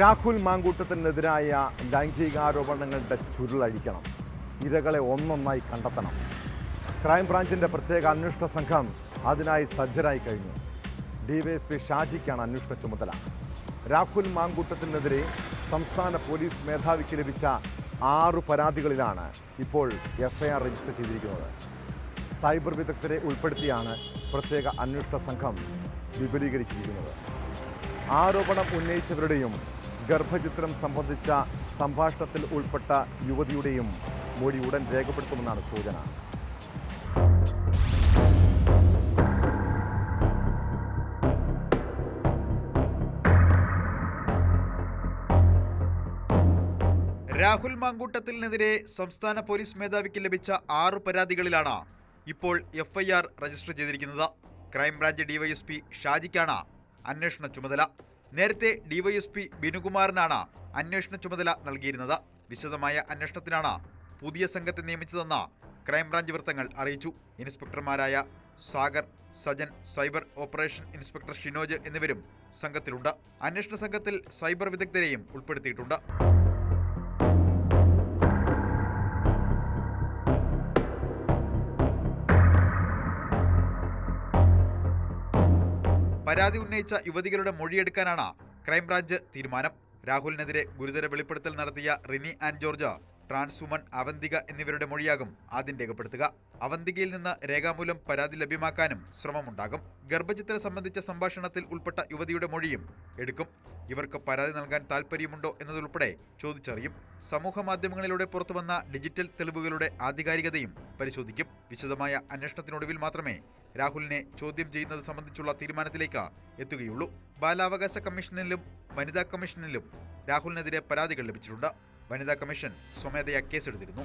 രാഹുൽ മാങ്കൂട്ടത്തിനെതിരായ ലൈംഗികാരോപണങ്ങളുടെ ചുരുളഴിക്കണം. ഇരകളെ ഒന്നൊന്നായി കണ്ടെത്തണം. ക്രൈംബ്രാഞ്ചിന്റെ പ്രത്യേക അന്വേഷണ സംഘം അതിനായി സജ്ജരായി കഴിഞ്ഞു. ഡിവൈഎസ്പി ഷാജിക്കാണ് അന്വേഷണ ചുമതല. രാഹുൽ മാങ്കൂട്ടത്തിനെതിരെ സംസ്ഥാന പോലീസ് മേധാവിക്ക് ലഭിച്ച ആറു പരാതികളിലാണ് ഇപ്പോൾ എഫ്ഐആർ രജിസ്റ്റർ ചെയ്തിരിക്കുന്നത്. സൈബർ വിദഗ്ധരെ ഉൾപ്പെടുത്തിയാണ് പ്രത്യേക അന്വേഷണ സംഘം വിപുലീകരിച്ചിരിക്കുന്നത്. ആരോപണം ഉന്നയിച്ചവരുടെയും ഗർഭചിത്രം സംബന്ധിച്ച സംഭാഷണത്തിൽ ഉൾപ്പെട്ട യുവതിയുടെയും മൊഴി ഉടൻ രേഖപ്പെടുത്തുമെന്നാണ് സൂചന. രാഹുൽ മാങ്കൂട്ടത്തിനെതിരെ സംസ്ഥാന പോലീസ് മേധാവിക്ക് ലഭിച്ച ആറ് പരാതികളിലാണ് ഇപ്പോൾ എഫ്ഐആർ രജിസ്റ്റർ ചെയ്തിരിക്കുന്നത്. ക്രൈംബ്രാഞ്ച് ഡിവൈഎസ്പി ഷാജിക്കാണ് അന്വേഷണ ചുമതല. നേരത്തെ ഡിവൈഎസ്പി ബിനുകുമാറിനാണ് അന്വേഷണ ചുമതല നൽകിയിരുന്നത്. വിശദമായ അന്വേഷണത്തിനാണ് പുതിയ സംഘത്തെ നിയമിച്ചതെന്ന് ക്രൈംബ്രാഞ്ച് വൃത്തങ്ങൾ അറിയിച്ചു. ഇൻസ്പെക്ടർമാരായ Sagar Sajan cyber operation inspector Shinoj എന്നിവരും സംഘത്തിലുണ്ട്. അന്വേഷണ സംഘത്തിൽ സൈബർ വിദഗ്ധരെയും ഉൾപ്പെടുത്തിയിട്ടുണ്ട്. പരാതി ഉന്നയിച്ച യുവതികളുടെ മൊഴിയെടുക്കാനാണ് ക്രൈംബ്രാഞ്ച് തീരുമാനം. രാഹുലിനെതിരെ ഗുരുതര വെളിപ്പെടുത്തൽ നടത്തിയ Rini and George trans woman Avantika എന്നിവരുടെ മൊഴിയാകും ആദ്യം രേഖപ്പെടുത്തുക. അവന്തികയിൽ നിന്ന് രേഖാമൂലം പരാതി ലഭ്യമാക്കാനും ശ്രമമുണ്ടാകും. ഗർഭചിത്രം സംബന്ധിച്ച സംഭാഷണത്തിൽ ഉൾപ്പെട്ട യുവതിയുടെ മൊഴിയും എടുക്കും. ഇവർക്ക് പരാതി നൽകാൻ താല്പര്യമുണ്ടോ എന്നതുൾപ്പെടെ ചോദിച്ചറിയും. സമൂഹ മാധ്യമങ്ങളിലൂടെ പുറത്തുവന്ന ഡിജിറ്റൽ തെളിവുകളുടെ ആധികാരികതയും പരിശോധിക്കും. വിശദമായ അന്വേഷണത്തിനൊടുവിൽ മാത്രമേ രാഹുലിനെ ചോദ്യം ചെയ്യുന്നത് സംബന്ധിച്ചുള്ള തീരുമാനത്തിലേക്ക് എത്തുകയുള്ളൂ. ബാലാവകാശ കമ്മീഷനിലും വനിതാ കമ്മീഷനിലും രാഹുലിനെതിരെ പരാതികൾ ലഭിച്ചിട്ടുണ്ട്. വനിതാ കമ്മീഷൻ സ്വമേധയാ കേസെടുത്തിരുന്നു.